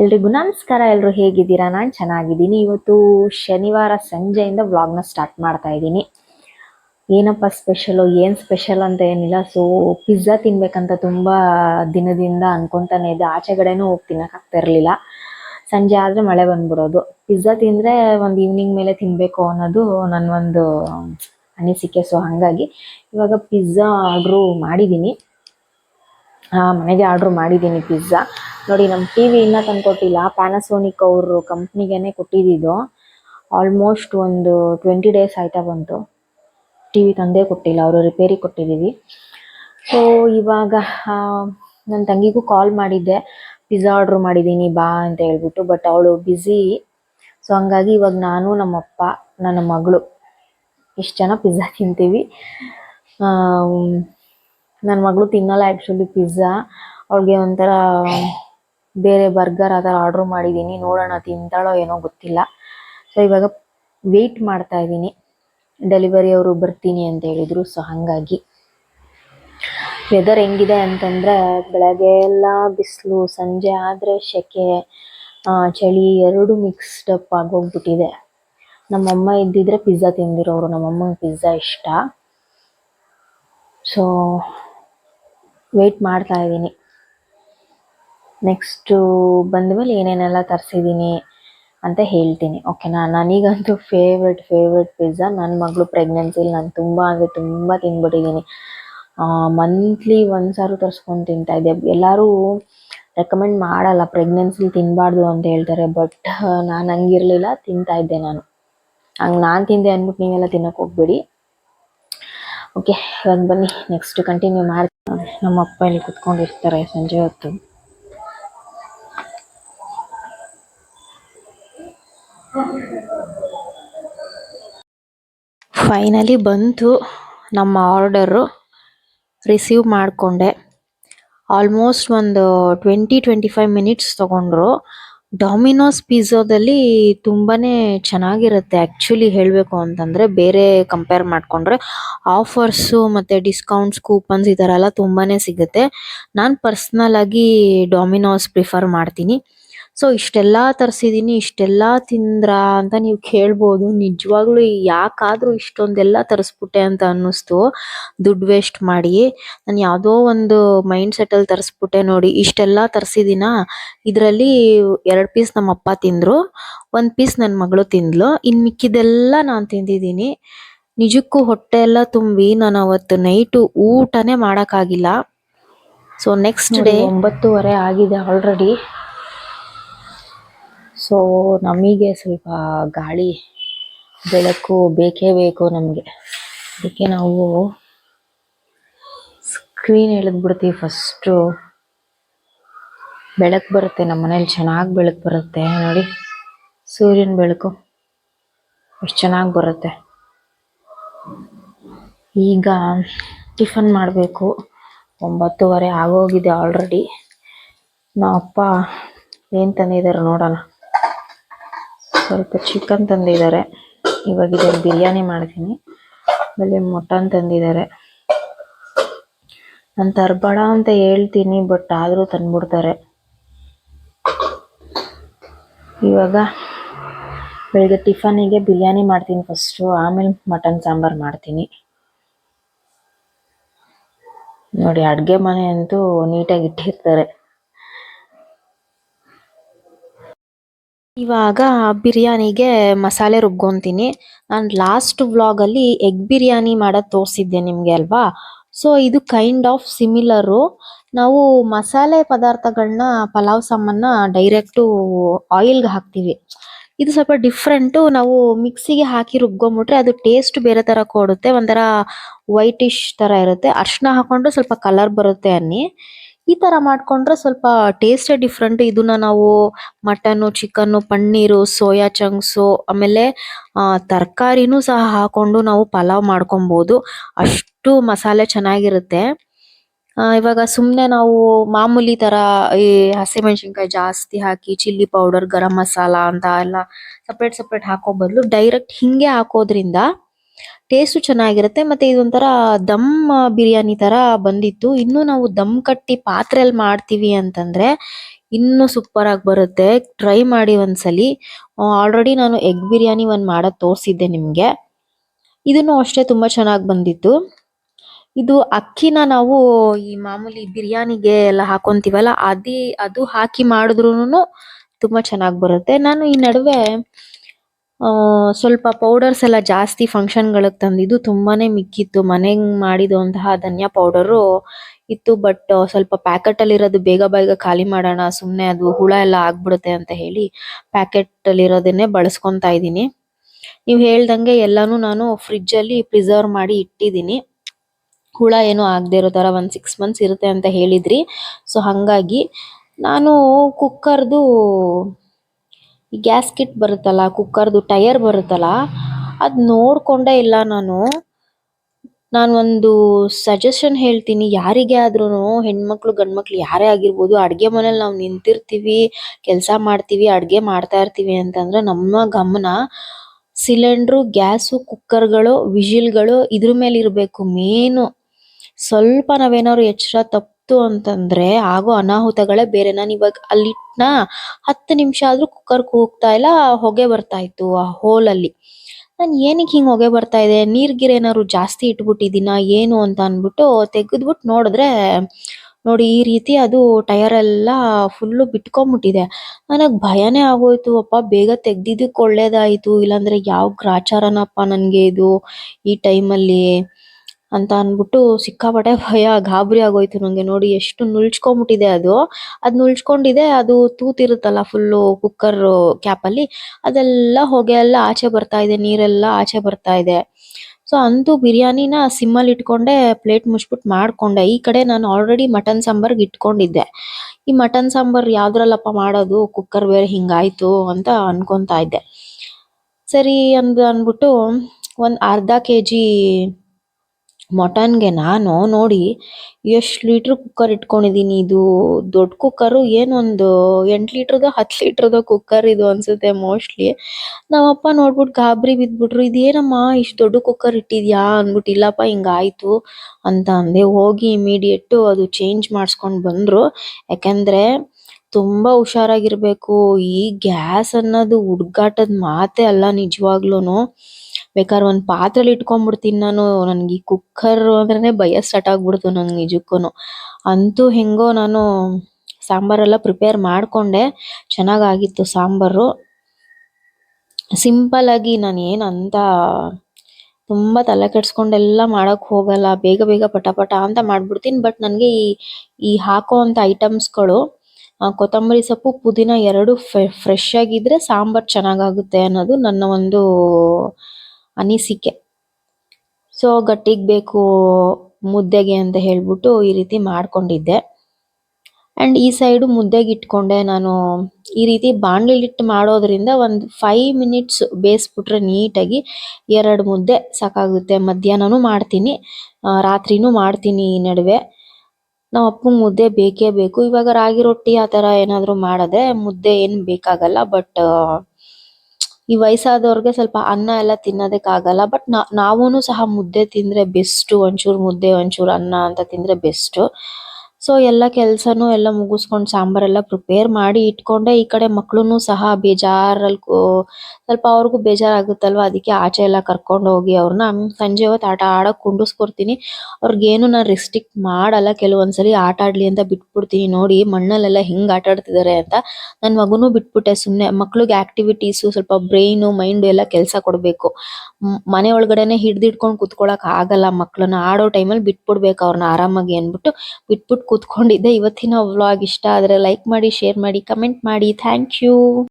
ಎಲ್ರಿಗೂ ನಮಸ್ಕಾರ ಎಲ್ಲರೂ ಹೇಗಿದ್ದೀರಾ? ನಾನು ಚೆನ್ನಾಗಿದ್ದೀನಿ. ಇವತ್ತು ಶನಿವಾರ ಸಂಜೆಯಿಂದ ವ್ಲಾಗ್ನ ಸ್ಟಾರ್ಟ್ ಮಾಡ್ತಾ ಇದ್ದೀನಿ. ಏನಪ್ಪ ಸ್ಪೆಷಲು ಏನು ಸ್ಪೆಷಲ್ ಅಂತ ಏನಿಲ್ಲ. ಸೊ ಪಿಜ್ಜಾ ತಿನ್ಬೇಕಂತ ತುಂಬ ದಿನದಿಂದ ಅನ್ಕೊಂತಾನೆ ಇದ್ದೆ. ಆಚೆಗಡೆನೂ ಹೋಗಿ ತಿನ್ನೋಕ್ಕಾಗ್ತಾ ಇರಲಿಲ್ಲ. ಸಂಜೆ ಆದರೆ ಮಳೆ ಬಂದ್ಬಿಡೋದು. ಪಿಜ್ಜಾ ತಿಂದ್ರೆ ಒಂದು ಈವ್ನಿಂಗ್ ಮೇಲೆ ತಿನ್ನಬೇಕು ಅನ್ನೋದು ನನ್ನ ಒಂದು ಅನಿಸಿಕೆ. ಸೊ ಹಾಗಾಗಿ ಇವಾಗ ಪಿಜ್ಜಾ ಆರ್ಡ್ರು ಮಾಡಿದ್ದೀನಿ. ಮನೆಗೆ ಆರ್ಡ್ರು ಮಾಡಿದ್ದೀನಿ ಪಿಜ್ಜಾ ನೋಡಿ ನಮ್ಮ ಟಿ ವಿ ಇನ್ನೂ ತಂದ್ಕೊಟ್ಟಿಲ್ಲ. ಪ್ಯಾನಸೋನಿಕ್ ಅವರು ಕಂಪ್ನಿಗೇ ಕೊಟ್ಟಿದ್ದು ಆಲ್ಮೋಸ್ಟ್ ಒಂದು ಟ್ವೆಂಟಿ ಡೇಸ್ ಆಯ್ತಾ ಬಂತು. ಟಿ ವಿ ತಂದೇ ಕೊಟ್ಟಿಲ್ಲ. ಅವರು ರಿಪೇರಿ ಕೊಟ್ಟಿದ್ದೀವಿ. ಸೊ ಇವಾಗ ನನ್ನ ತಂಗಿಗೂ ಕಾಲ್ ಮಾಡಿದ್ದೆ. ಪಿಜ್ಜಾ ಆರ್ಡ್ರ್ ಮಾಡಿದ್ದೀನಿ, ಬಾ ಅಂತ ಹೇಳ್ಬಿಟ್ಟು. ಬಟ್ ಅವಳು ಬ್ಯುಸಿ ಸೊ ಹಂಗಾಗಿ ಇವಾಗ ನಾನು ನಮ್ಮಪ್ಪ, ನನ್ನ ಮಗಳು, ಇಷ್ಟು ಜನ ಪಿಜ್ಜಾ ತಿಂತೀವಿ. ನನ್ನ ಮಗಳು ತಿನ್ನಲ್ಲ ಆ್ಯಕ್ಚುಲಿ ಪಿಜ್ಜಾ ಅವಳಿಗೆ ಒಂಥರ ಬೇರೆ ಬರ್ಗರ್ ಆ ಆರ್ಡ್ರ್ ಮಾಡಿದ್ದೀನಿ ನೋಡೋಣ ತಿಂತಾಳೋ ಏನೋ ಗೊತ್ತಿಲ್ಲ. ಸೊ ಇವಾಗ ವೆಯ್ಟ್ ಮಾಡ್ತಾ ಇದ್ದೀನಿ. ಡೆಲಿವರಿ ಅವರು ಬರ್ತೀನಿ ಅಂತ ಹೇಳಿದರು. ಸೊ ಹಾಗಾಗಿ ವೆದರ್ ಹೆಂಗಿದೆ ಅಂತಂದರೆ ಬೆಳಗ್ಗೆ ಎಲ್ಲ ಬಿಸಿಲು, ಸಂಜೆ ಆದರೆ ಸೆಕೆ ಚಳಿ ಎರಡು ಮಿಕ್ಸ್ಡ್ ಅಪ್ ಆಗೋಗ್ಬಿಟ್ಟಿದೆ. ನಮ್ಮಮ್ಮ ಇದ್ದಿದ್ರೆ ಪಿಜ್ಜಾ ತಿಂದಿರೋರು. ನಮ್ಮಮ್ಮಂಗೆ ಪಿಜ್ಜಾ ಇಷ್ಟ. ಸೊ ವೆಯ್ಟ್ ಮಾಡ್ತಾ ಇದ್ದೀನಿ. ನೆಕ್ಸ್ಟು ಬಂದಮೇಲೆ ಏನೇನೆಲ್ಲ ತರಿಸಿದ್ದೀನಿ ಅಂತ ಹೇಳ್ತೀನಿ. ಓಕೆನಾ ನನಗಂತೂ ಫೇವ್ರೆಟ್ ಫೇವ್ರೆಟ್ ಪಿಜ್ಜಾ ನನ್ನ ಮಗಳು ಪ್ರೆಗ್ನೆನ್ಸಿಲಿ ನಾನು ತುಂಬ ಅಂದರೆ ತುಂಬ ತಿಂದ್ಬಿಟ್ಟಿದ್ದೀನಿ ಮಂತ್ಲಿ ಒಂದು ಸಾರು ತರಿಸ್ಕೊಂಡು ತಿಂತಾ ಇದ್ದೆ. ಎಲ್ಲರೂ ರೆಕಮೆಂಡ್ ಮಾಡಲ್ಲ ಪ್ರೆಗ್ನೆನ್ಸಿಲಿ ತಿನ್ನಬಾರ್ದು ಅಂತ ಹೇಳ್ತಾರೆ ಬಟ್ ನಾನು ಹಂಗಿರಲಿಲ್ಲ, ತಿಂತಾ ಇದ್ದೆ ನಾನು. ಹಂಗೆ ನಾನು ತಿಂದೆ ಅಂದ್ಬಿಟ್ಟು ನೀವೆಲ್ಲ ತಿನ್ನೋಕೆ ಹೋಗ್ಬೇಡಿ. ಓಕೆ ಇವಾಗ ಬನ್ನಿ ನೆಕ್ಸ್ಟ್ ಕಂಟಿನ್ಯೂ ಮಾಡ್ತೀನಿ. ನಮ್ಮ ಅಪ್ಪ ಇಲ್ಲಿ ಕುತ್ಕೊಂಡಿರ್ತಾರೆ ಸಂಜೆ ಹೊತ್ತು. ಫೈನಲಿ ಬಂತು ನಮ್ಮ ಆರ್ಡರು ರಿಸೀವ್ ಮಾಡಿಕೊಂಡೆ. ಆಲ್ಮೋಸ್ಟ್ ಒಂದು ಟ್ವೆಂಟಿ ಟ್ವೆಂಟಿ ಫೈವ್ ಮಿನಿಟ್ಸ್ ತೊಗೊಂಡ್ರು ಡಾಮಿನೋಸ್ ಪಿಝಾದಲ್ಲಿ ತುಂಬಾ ಚೆನ್ನಾಗಿರುತ್ತೆ ಆ್ಯಕ್ಚುಲಿ ಹೇಳಬೇಕು ಅಂತಂದರೆ ಬೇರೆ ಕಂಪೇರ್ ಮಾಡಿಕೊಂಡ್ರೆ ಆಫರ್ಸು ಮತ್ತು ಡಿಸ್ಕೌಂಟ್ಸ್ ಕೂಪನ್ಸ್ ಈ ಥರ ಎಲ್ಲ ತುಂಬಾ ಸಿಗುತ್ತೆ. ನಾನು ಪರ್ಸ್ನಲ್ ಆಗಿ ಡಾಮಿನೋಸ್ ಪ್ರಿಫರ್ ಮಾಡ್ತೀನಿ. ಸೊ ಇಷ್ಟೆಲ್ಲ ತರಿಸಿದ್ದೀನಿ ಇಷ್ಟೆಲ್ಲ ತಿಂದ್ರಾ ಅಂತ ನೀವು ಕೇಳ್ಬೋದು. ನಿಜವಾಗ್ಲೂ ಯಾಕಾದರೂ ಇಷ್ಟೊಂದೆಲ್ಲ ತರಿಸ್ಬಿಟ್ಟೆ ಅಂತ ಅನ್ನಿಸ್ತು. ದುಡ್ಡು ವೇಸ್ಟ್ ಮಾಡಿ. ನಾನು ಯಾವುದೋ ಒಂದು ಮೈಂಡ್ ಸೆಟ್ಟಲ್ಲಿ ತರಿಸ್ಬಿಟ್ಟೆ ನೋಡಿ. ಇಷ್ಟೆಲ್ಲ ತರಿಸಿದ್ದೀನ ಇದರಲ್ಲಿ ಎರಡು ಪೀಸ್ ನಮ್ಮ ಅಪ್ಪ ತಿಂದರು ಒಂದು ಪೀಸ್ ನನ್ನ ಮಗಳು ತಿಂದ್ಲು. ಇನ್ನು ಮಿಕ್ಕಿದೆಲ್ಲ ನಾನು ತಿಂದಿದ್ದೀನಿ ನಿಜಕ್ಕೂ ಹೊಟ್ಟೆ ಎಲ್ಲ ತುಂಬಿ ನಾನು ಅವತ್ತು ನೈಟು ಊಟನೇ ಮಾಡೋಕ್ಕಾಗಿಲ್ಲ. ಸೊ ನೆಕ್ಸ್ಟ್ ಡೇ ಒಂಬತ್ತುವರೆ ಆಗಿದೆ ಆಲ್ರೆಡಿ ಸೊ ನಮಗೆ ಸ್ವಲ್ಪ ಗಾಳಿ, ಬೆಳಕು ಬೇಕೇ ಬೇಕು ನಮಗೆ. ಅದಕ್ಕೆ ನಾವು ಸ್ಕ್ರೀನ್ ಎಳೆದ್ಬಿಡ್ತೀವಿ ಫಸ್ಟು ಬೆಳಕು ಬರುತ್ತೆ ನಮ್ಮ ಮನೇಲಿ, ಚೆನ್ನಾಗಿ ಬೆಳಕು ಬರುತ್ತೆ. ನೋಡಿ, ಸೂರ್ಯನ ಬೆಳಕು ಎಷ್ಟು ಚೆನ್ನಾಗಿ ಬರುತ್ತೆ. ಈಗ ಟಿಫನ್ ಮಾಡಬೇಕು. ಒಂಬತ್ತುವರೆ ಆಗೋಗಿದೆ ಆಲ್ರೆಡಿ ನಮ್ಮ ಅಪ್ಪ ಏನು ತಂದಿದ್ದಾರೆ ನೋಡೋಣ. ಸ್ವಲ್ಪ ಚಿಕನ್ ತಂದಿದ್ದಾರೆ. ಇವಾಗ ಇದನ್ನು ಬಿರಿಯಾನಿ ಮಾಡ್ತೀನಿ. ಆಮೇಲೆ ಮಟನ್ ತಂದಿದ್ದಾರೆ. ನಾನ್ ತರಬೇಡ ಅಂತ ಹೇಳ್ತೀನಿ ಬಟ್ ಆದರೂ ತಂದ್ಬಿಡ್ತಾರೆ. ಇವಾಗ ಬೆಳಿಗ್ಗೆ ಟಿಫನಿಗೆ ಬಿರಿಯಾನಿ ಮಾಡ್ತೀನಿ ಫಸ್ಟು ಆಮೇಲೆ ಮಟನ್ ಸಾಂಬಾರ್ ಮಾಡ್ತೀನಿ. ನೋಡಿ, ಅಡುಗೆ ಮನೆ ಅಂತೂ ನೀಟಾಗಿ ಇಟ್ಟಿರ್ತಾರೆ. ಇವಾಗ ಬಿರಿಯಾನಿಗೆ ಮಸಾಲೆ ರುಬ್ಕೊತೀನಿ. ನಾನು ಲಾಸ್ಟ್ ವ್ಲಾಗಲ್ಲಿ ಎಗ್ ಬಿರಿಯಾನಿ ಮಾಡೋದು ತೋರಿಸಿದ್ದೆ ನಿಮಗೆ ಅಲ್ವಾ? ಸೊ ಇದು ಕೈಂಡ್ ಆಫ್ ಸಿಮಿಲರು ನಾವು ಮಸಾಲೆ ಪದಾರ್ಥಗಳನ್ನ ಪಲಾವ್ ಸಾಮಾನ ಡೈರೆಕ್ಟು ಆಯಿಲ್ಗೆ ಹಾಕ್ತೀವಿ. ಇದು ಸ್ವಲ್ಪ ಡಿಫ್ರೆಂಟು ನಾವು ಮಿಕ್ಸಿಗೆ ಹಾಕಿ ರುಬ್ಕೊಂಬಿಟ್ರೆ ಅದು ಟೇಸ್ಟ್ ಬೇರೆ ಥರ ಕೊಡುತ್ತೆ. ಒಂಥರ ವೈಟಿಶ್ ಥರ ಇರುತ್ತೆ. ಅರಿಶಿನ ಹಾಕೊಂಡ್ರೆ ಸ್ವಲ್ಪ ಕಲರ್ ಬರುತ್ತೆ ಅನ್ನಿ. ಈ ತರ ಮಾಡ್ಕೊಂಡ್ರೆ ಸ್ವಲ್ಪ ಟೇಸ್ಟೇ ಡಿಫ್ರೆಂಟ್ ಇದನ್ನ ನಾವು mutton chicken paneer soya chunks ಆಮೇಲೆ ತರಕಾರಿನೂ ಸಹ ಹಾಕೊಂಡು ನಾವು ಪಲಾವ್ ಮಾಡ್ಕೊಬಹುದು ಅಷ್ಟು ಮಸಾಲೆ ಚೆನ್ನಾಗಿರುತ್ತೆ. ಇವಾಗ ಸುಮ್ಮನೆ ನಾವು ಮಾಮೂಲಿ ತರ ಈ ಹಸಿಮೆಣಸಿನ್ಕಾಯಿ ಜಾಸ್ತಿ ಹಾಕಿ ಚಿಲ್ಲಿ ಪೌಡರ್ ಗರಂ ಮಸಾಲ ಅಂತ ಎಲ್ಲ ಸಪ್ರೇಟ್ ಸಪ್ರೇಟ್ ಹಾಕೋ ಬದಲು ಡೈರೆಕ್ಟ್ ಹಿಂಗೆ ಹಾಕೋದ್ರಿಂದ ಟೇಸ್ಟು ಚೆನ್ನಾಗಿರುತ್ತೆ. ಮತ್ತೆ ಇದೊಂಥರ ದಮ್ ಬಿರಿಯಾನಿ ತರ ಬಂದಿತ್ತು. ಇನ್ನು ನಾವು ದಮ್ ಕಟ್ಟಿ ಪಾತ್ರೆಯಲ್ಲಿ ಮಾಡ್ತೀವಿ ಅಂತಂದ್ರೆ ಇನ್ನು ಸೂಪರ್ ಆಗಿ ಬರುತ್ತೆ. ಟ್ರೈ ಮಾಡಿ ಒಂದ್ಸಲಿ. ಆಲ್ರೆಡಿ ನಾನು ಎಗ್ ಬಿರಿಯಾನಿ ಒಂದು ಮಾಡೋದು ತೋರಿಸಿದ್ದೆ ನಿಮಗೆ. ಇದನ್ನು ಅಷ್ಟೇ ತುಂಬ ಚೆನ್ನಾಗಿ ಬಂದಿತ್ತು. ಇದು ಅಕ್ಕಿನ ನಾವು ಈ ಮಾಮೂಲಿ ಬಿರಿಯಾನಿಗೆ ಎಲ್ಲ ಹಾಕೊಂತೀವಲ್ಲ, ಅದೇ, ಅದು ಹಾಕಿ ಮಾಡಿದ್ರೂ ತುಂಬ ಚೆನ್ನಾಗಿ ಬರುತ್ತೆ. ನಾನು ಈ ನಡುವೆ ಸ್ವಲ್ಪ ಪೌಡರ್ಸ್ ಎಲ್ಲ ಜಾಸ್ತಿ ಫಂಕ್ಷನ್ ಗಳಿಗೆ ತಂದಿದ್ದು ತುಂಬಾನೇ ಮಿಕ್ಕಿತ್ತು. ಮನೆಗೆ ಮಾಡಿದಂತಹ ಧನಿಯಾ ಪೌಡರ್ ಇತ್ತು ಬಟ್ ಸ್ವಲ್ಪ ಪ್ಯಾಕೆಟ್ ಅಲ್ಲಿ ಇರೋದು ಬೇಗ ಬೇಗ ಖಾಲಿ ಮಾಡೋಣ, ಸುಮ್ನೆ ಅದು ಹುಳ ಎಲ್ಲ ಆಗ್ಬಿಡುತ್ತೆ ಅಂತ ಹೇಳಿ ಪ್ಯಾಕೆಟ್ ಅಲ್ಲಿ ಇರೋದನ್ನೇ ಬಳಸ್ಕೊಂತಾ ಇದೀನಿ ನೀವು ಹೇಳ್ದಂಗೆ ಎಲ್ಲಾನು ನಾನು ಫ್ರಿಡ್ಜ್ ಅಲ್ಲಿ ಪ್ರಿಸರ್ವ್ ಮಾಡಿ ಇಟ್ಟಿದ್ದೀನಿ. ಹುಳ ಏನು ಆಗದೆ ಇರೋ ತರ ಒಂದ್ ಸಿಕ್ಸ್ ಮಂತ್ಸ್ ಇರುತ್ತೆ ಅಂತ ಹೇಳಿದ್ರಿ. ಸೊ ಹಂಗಾಗಿ ನಾನು ಕುಕ್ಕರ್ದು ಈ ಗ್ಯಾಸ್ಕೆಟ್ ಬರುತ್ತಲ್ಲ ಕುಕ್ಕರ್ದು ಟೈರ್ ಬರುತ್ತಲ್ಲ, ಅದ್ ನೋಡ್ಕೊಂಡೇ ಇಲ್ಲ ನಾನು. ನಾನು ಒಂದು ಸಜೆಷನ್ ಹೇಳ್ತೀನಿ, ಯಾರಿಗೆ ಆದ್ರೂ ಹೆಣ್ಮಕ್ಳು, ಗಂಡ್ಮಕ್ಳು ಯಾರೇ ಆಗಿರ್ಬೋದು, ಅಡುಗೆ ಮನೇಲಿ ನಾವು ನಿಂತಿರ್ತೀವಿ, ಕೆಲಸ ಮಾಡ್ತೀವಿ, ಅಡುಗೆ ಮಾಡ್ತಾ ಇರ್ತೀವಿ ಅಂತಂದ್ರೆ ನಮ್ಮ ಗಮನ ಸಿಲಿಂಡ್ರು, ಗ್ಯಾಸ್ ಕುಕ್ಕರ್ಗಳು ವಿಶಿಲ್ಗಳು ಇದ್ರ ಮೇಲೆ ಇರಬೇಕು ಮೇನ್. ಸ್ವಲ್ಪ ನಾವೇನಾದ್ರು ಎಚ್ಚರ ತಪ್ತು ಅಂತಂದ್ರೆ ಆಗೋ ಅನಾಹುತಗಳೇ ಬೇರೆ. ನಾನು ಇವಾಗ ಅಲ್ಲಿ ಹತ್ತು ನಿಮಿಷ ಆದ್ರೂ ಕುಕ್ಕರ್ ಕೂಗ್ತಾ ಇಲ್ಲ, ಹೊಗೆ ಬರ್ತಾ ಇತ್ತು ಆ ಹೋಲಲ್ಲಿ ನಾನ್ ಏನಕ್ಕೆ ಹಿಂಗ್ ಹೊಗೆ ಬರ್ತಾ ಇದೆ? ನೀರ್ ಗಿರ ಏನಾದ್ರು ಜಾಸ್ತಿ ಇಟ್ಬಿಟ್ಟಿದೀನಾ ಏನು ಅಂತ ಅನ್ಬಿಟ್ಟು ತೆಗೆದ್ಬಿಟ್ಟು ನೋಡಿದ್ರೆ, ನೋಡಿ ಈ ರೀತಿ ಅದು ಟೈರ್ ಎಲ್ಲ ಫುಲ್ ಬಿಟ್ಕೊಂಡ್ಬಿಟ್ಟಿದೆ ನನಗೆ ಭಯನೇ ಆಗೋಯ್ತು, ಅಪ್ಪ ಬೇಗ ತೆಗ್ದಿದ್ದಕ್ಕೆ ಒಳ್ಳೇದಾಯ್ತು, ಇಲ್ಲಾಂದ್ರೆ ಯಾವ ಗ್ರಾಚಾರನಪ್ಪ ನನಗೆ ಇದು ಈ ಟೈಮ್ ಅಲ್ಲಿ. ಅಂತ ಅನ್ಬಿಟ್ಟು ಸಿಕ್ಕಾಪಟ್ಟೆ ಭಯ, ಗಾಬರಿ ಆಗೋಯ್ತು ನಂಗೆ ನೋಡಿ. ಎಷ್ಟು ನುಳ್ಚ್ಕೊಂಡ್ಬಿಟ್ಟಿದೆ ಅದು. ಅದ್ ನುಳ್ಚ್ಕೊಂಡಿದೆ, ಅದು ತೂತಿರುತ್ತಲ್ಲ ಫುಲ್ಲು ಫುಲ್ ಕುಕ್ಕರ್ ಕ್ಯಾಪ್ ಅಲ್ಲಿ. ಅದೆಲ್ಲ ಹೊಗೆ, ಎಲ್ಲ ಆಚೆ ಬರ್ತಾ ಇದೆ, ನೀರೆಲ್ಲ ಆಚೆ ಬರ್ತಾ ಇದೆ. ಸೊ ಅಂತೂ ಬಿರಿಯಾನಿನ ಸಿಮ್ಮಲ್ಲಿ ಇಟ್ಕೊಂಡೆ ಪ್ಲೇಟ್ ಮುಚ್ಬಿಟ್ಟು ಮಾಡ್ಕೊಂಡೆ. ಈ ಕಡೆ ನಾನು ಆಲ್ರೆಡಿ ಮಟನ್ ಸಾಂಬಾರ್ಗೆ ಇಟ್ಕೊಂಡಿದ್ದೆ. ಈ ಮಟನ್ ಸಾಂಬಾರ್ ಯಾವ್ದ್ರಲ್ಲಪ್ಪ ಮಾಡೋದು? ಕುಕ್ಕರ್ ಬೇರೆ ಹಿಂಗಾಯ್ತು ಅಂತ ಅನ್ಕೊಂತಾ ಇದ್ದೆ. ಸರಿ ಅಂದ್, ಅಂದ್ಬಿಟ್ಟು ಒಂದ್ ಅರ್ಧ ಕೆಜಿ ಮಟನ್ ಗೆ ನಾನು ನೋಡಿ ಎಷ್ಟು ಲೀಟರ್ ಕುಕ್ಕರ್ ಇಟ್ಕೊಂಡಿದ್ದೀನಿ ಇದು. ದೊಡ್ಡ ಕುಕ್ಕರ್ ಏನೊಂದು ಒಂದು ಲೀಟ್ರದ ಹತ್ತು ಲೀಟ್ರದ ಕುಕ್ಕರ್ ಇದು ಅನ್ಸುತ್ತೆ ಮೋಸ್ಟ್ಲಿ ನಮ್ಮಪ್ಪ ನೋಡ್ಬಿಟ್ಟು ಗಾಬರಿ ಬಿದ್ಬಿಟ್ರು, ಇದೇನಮ್ಮ ಇಷ್ಟು ದೊಡ್ಡ ಕುಕ್ಕರ್ ಇಟ್ಟಿದ್ಯಾ? ಅಂದ್ಬಿಟ್ಟು ಇಲ್ಲಪ್ಪ, ಹಿಂಗಾಯ್ತು. ಅಂತ ಅಂದೆ. ಹೋಗಿ ಇಮಿಡಿಯೇಟ್ ಅದು ಚೇಂಜ್ ಮಾಡಿಸ್ಕೊಂಡು ಬಂದ್ರು. ಯಾಕಂದ್ರೆ ತುಂಬಾ ಹುಷಾರಾಗಿರ್ಬೇಕು. ಈ ಗ್ಯಾಸ್ ಅನ್ನೋದು ಹುಡುಗಾಟದ ಮಾತೇ ಅಲ್ಲ ನಿಜವಾಗ್ಲೂನು. ಬೇಕಾದ್ರೆ ಒಂದ್ ಪಾತ್ರೆಲಿ ಇಟ್ಕೊಂಡ್ಬಿಡ್ತೀನಿ ನಾನು. ನನಗೆ ಈ ಕುಕ್ಕರ್ ಅಂದ್ರೆ ಭಯ ಸ್ಟಾರ್ಟ್ ಆಗ್ಬಿಡ್ತು ನಂಗೆ ನಿಜಕ್ಕೂನು. ಅಂತೂ ಹೆಂಗೋ ನಾನು ಸಾಂಬಾರ್ ಎಲ್ಲ ಪ್ರಿಪೇರ್ ಮಾಡ್ಕೊಂಡೆ. ಚೆನ್ನಾಗಾಗಿತ್ತು ಸಾಂಬಾರು. ಸಿಂಪಲ್ ಆಗಿ ನಾನು ಏನು ಅಂತ ತುಂಬಾ ತಲೆ ಕೆಡ್ಸ್ಕೊಂಡು ಎಲ್ಲ ಮಾಡಕ್ ಹೋಗಲ್ಲ. ಬೇಗ ಬೇಗ ಪಟ ಪಟ ಅಂತ ಮಾಡ್ಬಿಡ್ತೀನಿ. ಬಟ್ ನನಗೆ ಈ ಈ ಹಾಕೋವಂಥ ಐಟಮ್ಸ್ಗಳು ಕೊತ್ತಂಬರಿ ಸೊಪ್ಪು, ಪುದೀನ ಎರಡು ಫ್ರೆಶ್ ಆಗಿದ್ರೆ ಸಾಂಬಾರ್ ಚೆನ್ನಾಗಾಗುತ್ತೆ ಅನ್ನೋದು ನನ್ನ ಒಂದು ಅನಿಸಿಕೆ. ಸೊ, ಗಟ್ಟಿಗೆ ಬೇಕು ಮುದ್ದೆಗೆ ಅಂತ ಹೇಳ್ಬಿಟ್ಟು ಈ ರೀತಿ ಮಾಡ್ಕೊಂಡಿದ್ದೆ. ಅಂಡ್ ಈ ಸೈಡು ಮುದ್ದೆಗೆ ಇಟ್ಕೊಂಡೆ ನಾನು. ಈ ರೀತಿ ಬಾಣಲಿಲಿಟ್ಟು ಮಾಡೋದ್ರಿಂದ ಒಂದು ಫೈವ್ ಮಿನಿಟ್ಸ್ ಬೇಯಿಸ್ಬಿಟ್ರೆ ನೀಟಾಗಿ ಎರಡು ಮುದ್ದೆ ಸಾಕಾಗುತ್ತೆ. ಮಧ್ಯಾಹ್ನನೂ ಮಾಡ್ತೀನಿ ರಾತ್ರಿನೂ ಮಾಡ್ತೀನಿ ಈ ನಡುವೆ. ನಾವು ಅಪ್ಪಂಗೆ ಮುದ್ದೆ ಬೇಕೇ ಬೇಕು. ಇವಾಗ ರಾಗಿ ರೊಟ್ಟಿ ಆ ಥರ ಏನಾದರೂ ಮಾಡಿದ್ರೆ ಮುದ್ದೆ ಏನು ಬೇಕಾಗಲ್ಲ, ಬಟ್ ಈ ವಯಸ್ಸಾದವ್ರಿಗೆ ಸ್ವಲ್ಪ ಅನ್ನ ಎಲ್ಲ ತಿನ್ನೋದಕ್ಕೆ ಆಗಲ್ಲ ಬಟ್ ನಾವೂನು ಸಹ ಮುದ್ದೆ ತಿಂದ್ರೆ ಬೆಸ್ಟ್ ಒಂಚೂರು ಮುದ್ದೆ, ಒಂಚೂರು ಅನ್ನ ಅಂತ ತಿಂದ್ರೆ ಬೆಸ್ಟ್ ಸೊ ಎಲ್ಲ ಕೆಲಸನೂ ಎಲ್ಲ ಮುಗಿಸ್ಕೊಂಡು ಸಾಂಬಾರ್ ಎಲ್ಲ ಪ್ರಿಪೇರ್ ಮಾಡಿ ಇಟ್ಕೊಂಡೆ. ಈ ಕಡೆ ಮಕ್ಳು ಸಹ ಬೇಜಾರಲ್ಲಿ ಸ್ವಲ್ಪ ಅವ್ರಿಗೂ ಬೇಜಾರಾಗುತ್ತಲ್ವಾ? ಅದಕ್ಕೆ ಆಚೆ ಎಲ್ಲ ಕರ್ಕೊಂಡು ಹೋಗಿ ಅವ್ರನ್ನ ಸಂಜೆ ಹೊತ್ತು ಆಟ ಆಡೋಕೆ ಕುಂಡಿಸ್ಕೊಡ್ತೀನಿ. ಅವ್ರಿಗೇನು ನಾನು ರೆಸ್ಟ್ರಿಕ್ಟ್ ಮಾಡಲ್ಲ. ಕೆಲವೊಂದ್ಸಲಿ ಆಟ ಆಡ್ಲಿ ಅಂತ ಬಿಟ್ಬಿಡ್ತೀನಿ. ನೋಡಿ ಮಣ್ಣಲ್ಲೆಲ್ಲ ಹೆಂಗ್ ಆಟ ಆಡ್ತಿದ್ದಾರೆ ಅಂತ. ನನ್ನ ಮಗುನು ಬಿಟ್ಬಿಟ್ಟೆ ಸುಮ್ಮನೆ ಮಕ್ಳಿಗೆ ಆಕ್ಟಿವಿಟೀಸ್ ಸ್ವಲ್ಪ ಬ್ರೈನು ಮೈಂಡ್ ಎಲ್ಲ ಕೆಲಸ ಕೊಡಬೇಕು. ಮನೆ ಒಳಗಡೆನೆ ಹಿಡ್ದಿಟ್ಕೊಂಡು ಕುತ್ಕೊಳಕ್ಕೆ ಕುತ್ಕೊಳಕ್ ಆಗಲ್ಲ ಮಕ್ಳನ್ನ. ಆಡೋ ಟೈಮಲ್ಲಿ ಬಿಟ್ಬಿಡ್ಬೇಕು ಅವ್ರನ್ನ ಆರಾಮಾಗಿ ಅಂದ್ಬಿಟ್ಟು. ಬಿಟ್ಬಿಟ್ಟು ಕೂತ್ಕೊಂಡಿದ್ದೆ. ಇವತ್ತಿನ ವ್ಲಾಗ್ ಇಷ್ಟ ಆದ್ರೆ ಲೈಕ್ ಮಾಡಿ ಶೇರ್ ಮಾಡಿ ಕಮೆಂಟ್ ಮಾಡಿ. Thank you